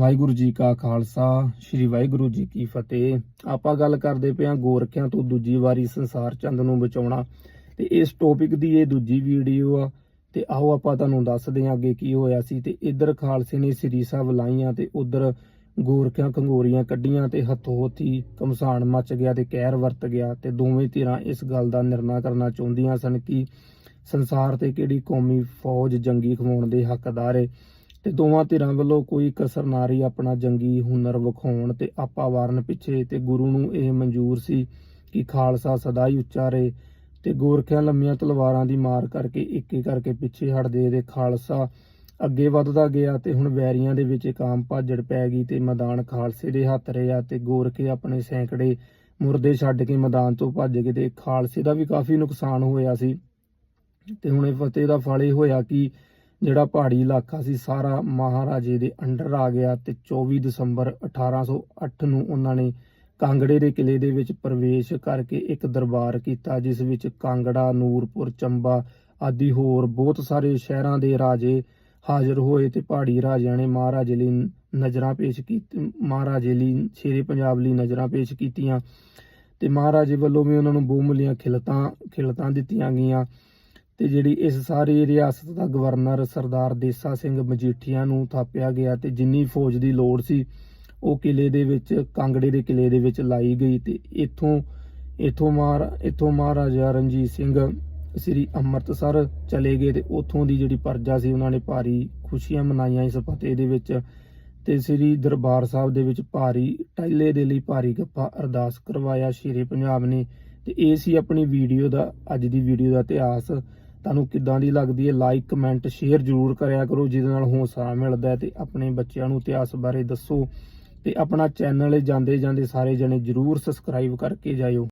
ਵਾਹਿਗੁਰੂ ਜੀ ਕਾ ਖਾਲਸਾ, ਸ੍ਰੀ ਵਾਹਿਗੁਰੂ ਜੀ ਕੀ ਫਤਿਹ। ਆਪਾਂ ਗੱਲ ਕਰਦੇ ਪਏ ਹਾਂ ਗੋਰਖਿਆਂ ਤੋਂ ਦੂਜੀ ਵਾਰੀ ਸੰਸਾਰ ਚੰਦ ਨੂੰ ਬਚਾਉਣਾ। ਤੇ ਇਸ ਟੌਪਿਕ ਦੀ ਇਹ ਦੂਜੀ ਵੀਡੀਓ ਆ। ਤੇ ਆਓ ਆਪਾਂ ਤੁਹਾਨੂੰ ਦੱਸਦੇ ਹਾਂ ਅੱਗੇ ਕੀ ਹੋਇਆ ਸੀ। ਤੇ ਇੱਧਰ ਖਾਲਸੇ ਨੇ ਸ੍ਰੀ ਸਾਹਿਬ ਲਾਈਆਂ ਤੇ ਉੱਧਰ ਗੋਰਖਿਆਂ ਕੰਗੋਰੀਆਂ ਕੱਢੀਆਂ ਤੇ ਹੱਥੋਂ ਹੱਥੀ ਕਮਸਾਨ ਮੱਚ ਗਿਆ ਤੇ ਕਹਿਰ ਵਰਤ ਗਿਆ। ਤੇ ਦੋਵੇਂ ਧਿਰਾਂ ਇਸ ਗੱਲ ਦਾ ਨਿਰਣਾ ਕਰਨਾ ਚਾਹੁੰਦੀਆਂ ਸਨ ਕਿ ਸੰਸਾਰ ਤੇ ਕਿਹੜੀ ਕੌਮੀ ਫੌਜ ਜੰਗੀ ਖਵਾਉਣ ਦੇ ਹੱਕਦਾਰ ਏ। ਤੇ ਦੋਵਾਂ ਧਿਰਾਂ ਵੱਲੋਂ ਕੋਈ ਕਸਰ ਨਾ ਰਹੀ, ਆਪਣਾ ਜੰਗੀ ਹੁਨਰ ਵਿਖਾਉਣ ਤੇ ਆਪਾ ਵਾਰਨ ਪਿੱਛੇ। ਤੇ ਗੁਰੂ ਨੂੰ ਇਹ ਮਨਜ਼ੂਰ ਸੀ ਕਿ ਖਾਲਸਾ ਸਦਾ ਹੀ ਉੱਚਾ ਰਹੇ ਤੇ ਗੋਰਖਿਆਂ ਲੰਮੀਆਂ ਤਲਵਾਰਾਂ ਦੀ ਮਾਰ ਕਰਕੇ ਇੱਕ ਇੱਕ ਕਰਕੇ ਪਿੱਛੇ ਹਟਦੇ ਤੇ ਖਾਲਸਾ ਅੱਗੇ ਵੱਧਦਾ ਗਿਆ ਤੇ ਹੁਣ ਵੈਰੀਆਂ ਦੇ ਵਿੱਚ ਇੱਕ ਆਮ ਭਾਜੜ ਪੈ ਗਈ ਤੇ ਮੈਦਾਨ ਖਾਲਸੇ ਦੇ ਹੱਥ ਰਿਹਾ ਤੇ ਗੋਰਖੇ ਆਪਣੇ ਸੈਂਕੜੇ ਮੁਰਦੇ ਛੱਡ ਕੇ ਮੈਦਾਨ ਤੋਂ ਭੱਜ ਗਏ ਤੇ ਖਾਲਸੇ ਦਾ ਵੀ ਕਾਫੀ ਨੁਕਸਾਨ ਹੋਇਆ ਸੀ। ਤੇ ਹੁਣ ਇਹ ਫਤਿਹ ਦਾ ਫਲ ਇਹ ਹੋਇਆ ਕਿ ਜਿਹੜਾ ਪਹਾੜੀ ਇਲਾਕਾ ਸੀ, ਸਾਰਾ ਮਹਾਰਾਜੇ ਦੇ ਅੰਡਰ ਆ ਗਿਆ ਤੇ 24 ਦਸੰਬਰ 1808 ਨੂੰ ਉਹਨਾਂ ਨੇ ਕਾਂਗੜੇ ਦੇ ਕਿਲੇ ਦੇ ਵਿੱਚ ਪ੍ਰਵੇਸ਼ ਕਰਕੇ ਇੱਕ ਦਰਬਾਰ ਕੀਤਾ, ਜਿਸ ਵਿੱਚ ਕਾਂਗੜਾ, ਨੂਰਪੁਰ, ਚੰਬਾ ਆਦਿ ਹੋਰ ਬਹੁਤ ਸਾਰੇ ਸ਼ਹਿਰਾਂ ਦੇ ਰਾਜੇ ਹਾਜ਼ਰ ਹੋਏ ਤੇ ਪਹਾੜੀ ਰਾਜਿਆਂ ਨੇ ਮਹਾਰਾਜੇ ਲਈ ਨਜ਼ਰਾਂ ਪੇਸ਼ ਕੀਤੀ, ਮਹਾਰਾਜੇ ਲਈ ਸ਼ੇਰੇ ਪੰਜਾਬ ਲਈ ਨਜ਼ਰਾਂ ਪੇਸ਼ ਕੀਤੀਆਂ ਤੇ ਮਹਾਰਾਜੇ ਵੱਲੋਂ ਵੀ ਉਹਨਾਂ ਨੂੰ ਬਹੁਮੁੱਲੀਆਂ ਖਿਲਤਾਂ ਖਿਲਤਾਂ ਦਿੱਤੀਆਂ ਗਈਆਂ। ਤੇ ਜਿਹੜੀ ਇਸ ਸਾਰੀ ਰਿਆਸਤ ਦਾ ਗਵਰਨਰ ਸਰਦਾਰ ਦੇਸਾ ਸਿੰਘ ਮਜੀਠੀਆ ਨੂੰ ਥਾਪਿਆ ਗਿਆ ਤੇ ਜਿੰਨੀ ਫੌਜ ਦੀ ਲੋੜ ਸੀ, ਉਹ ਕਿਲੇ ਦੇ ਵਿੱਚ, ਕਾਂਗੜੇ ਦੇ ਕਿਲੇ ਦੇ ਵਿੱਚ ਲਾਈ ਗਈ ਤੇ ਇੱਥੋਂ ਇੱਥੋਂ ਮਾਰ, ਇੱਥੋਂ ਮਹਾਰਾਜਾ ਰਣਜੀਤ ਸਿੰਘ, ਸ੍ਰੀ ਅੰਮ੍ਰਿਤਸਰ ਚਲੇ ਗਏ ਤੇ ਉੱਥੋਂ ਦੀ ਜਿਹੜੀ ਪਰਜਾ ਸੀ, ਉਹਨਾਂ ਨੇ ਭਾਰੀ ਖੁਸ਼ੀਆਂ ਮਨਾਈਆਂ ਇਸ ਫਤਿਹ ਦੇ ਵਿੱਚ ਤੇ ਸ੍ਰੀ ਦਰਬਾਰ ਸਾਹਿਬ ਦੇ ਵਿੱਚ ਭਾਰੀ ਟਾਈਲੇ ਦੇ ਲਈ ਭਾਰੀ ਗੱਪਾ ਅਰਦਾਸ ਕਰਵਾਇਆ, ਸ਼ੇਰੇ ਪੰਜਾਬ ਨੇ ਤੇ ਇਹ ਸੀ ਆਪਣੀ ਵੀਡੀਓ ਦਾ, ਅੱਜ ਦੀ ਵੀਡੀਓ ਦਾ ਇਤਿਹਾਸ। ਤੁਹਾਨੂੰ ਕਿੱਦਾਂ ਦੀ ਲੱਗਦੀ ਹੈ? ਲਾਈਕ ਕਮੈਂਟ ਸ਼ੇਅਰ ਜ਼ਰੂਰ ਕਰਿਆ ਕਰੋ, ਜਿਹਦੇ ਨਾਲ ਹੌਸਲਾ ਮਿਲਦਾ ਹੈ ਤੇ ਆਪਣੇ ਬੱਚਿਆਂ ਨੂੰ ਇਤਿਹਾਸ ਬਾਰੇ ਦੱਸੋ ਤੇ ਆਪਣਾ ਚੈਨਲ ਜਾਂਦੇ ਜਾਂਦੇ ਸਾਰੇ ਜਣੇ ਜ਼ਰੂਰ ਸਬਸਕ੍ਰਾਈਬ ਕਰਕੇ ਜਾਇਓ।